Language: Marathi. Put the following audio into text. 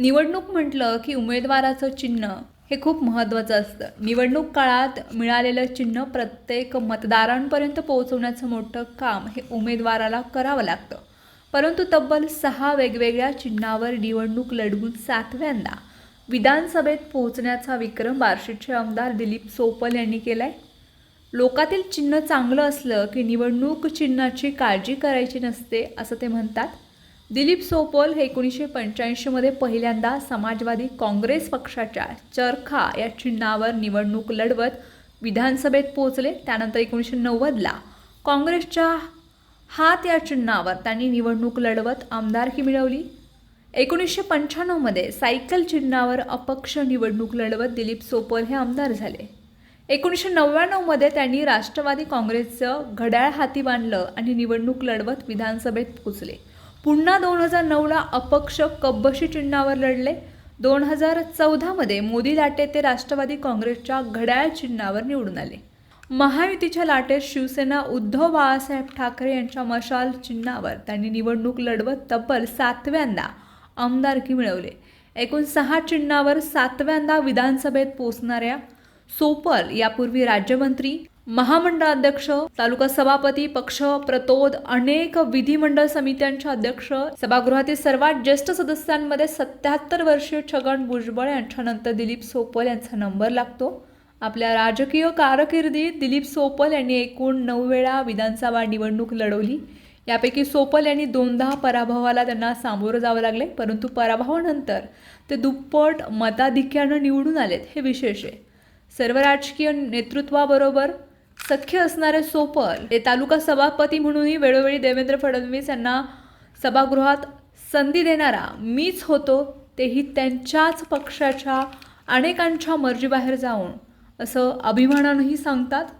निवडणूक म्हटलं की उमेदवाराचं चिन्ह हे खूप महत्त्वाचं असतं. निवडणूक काळात मिळालेलं चिन्ह प्रत्येक मतदारांपर्यंत पोहोचवण्याचं मोठं काम हे उमेदवाराला करावं लागतं. परंतु तब्बल सहा वेगवेगळ्या चिन्हावर निवडणूक लढवून सातव्यांदा विधानसभेत पोहोचण्याचा विक्रम बार्शीचे आमदार दिलीप सोपल यांनी केला आहे लोकातील चिन्ह चांगलं असलं की निवडणूक चिन्हाची काळजी करायची नसते असं ते म्हणतात. दिलीप सोपल हे एकोणीसशे पंच्याऐंशीमध्ये पहिल्यांदा समाजवादी काँग्रेस पक्षाच्या चरखा या चिन्हावर निवडणूक लढवत विधानसभेत पोहोचले. त्यानंतर एकोणीसशे नव्वदला काँग्रेसच्या हात या चिन्हावर त्यांनी निवडणूक लढवत आमदारकी मिळवली. एकोणीसशे पंच्याण्णवमध्ये सायकल चिन्हावर अपक्ष निवडणूक लढवत दिलीप सोपल हे आमदार झाले. एकोणीसशे नव्याण्णवमध्ये त्यांनी राष्ट्रवादी काँग्रेसचं घड्याळ हाती बांधलं आणि निवडणूक लढवत विधानसभेत पोचले पुन्हा दोन हजार नऊला अपक्ष कब्बशी चिन्हावर लढले. दोन हजार चौदामध्ये मोदी लाटे ते राष्ट्रवादी काँग्रेसच्या घड्याळ चिन्हावर निवडून आले. महायुतीच्या लाटेत शिवसेना उद्धव बाळासाहेब ठाकरे यांच्या मशाल चिन्हावर त्यांनी निवडणूक लढवत तब्बल सातव्यांदा आमदारकी मिळवले. एकूण सहा चिन्हावर सातव्यांदा विधानसभेत पोचणाऱ्या सोपल यापूर्वी राज्यमंत्री महामंडळ अध्यक्ष तालुका सभापती पक्ष प्रतोद अनेक विधिमंडळ समित्यांचे अध्यक्ष सभागृहातील सर्वात ज्येष्ठ सदस्यांमध्ये सत्याहत्तर वर्षीय छगन भुजबळ यांच्यानंतर दिलीप सोपल यांचा नंबर लागतो. आपल्या राजकीय कारकिर्दीत दिलीप सोपल यांनी एकूण नऊ वेळा विधानसभा निवडणूक लढवली. यापैकी सोपल यांनी दोनदा पराभवाला त्यांना सामोरं जावं लागले परंतु पराभवानंतर ते दुप्पट मताधिक्यानं निवडून आलेत हे विशेष आहे. सर्व राजकीय नेतृत्वाबरोबर सख्य असणारे सोपल ते तालुका सभापती म्हणूनही वेळोवेळी देवेंद्र फडणवीस यांना सभागृहात संधी देणारा मीच होतो तेही त्यांच्याच पक्षाच्या अनेकांच्या मर्जीबाहेर जाऊन असं अभिमानानंही सांगतात.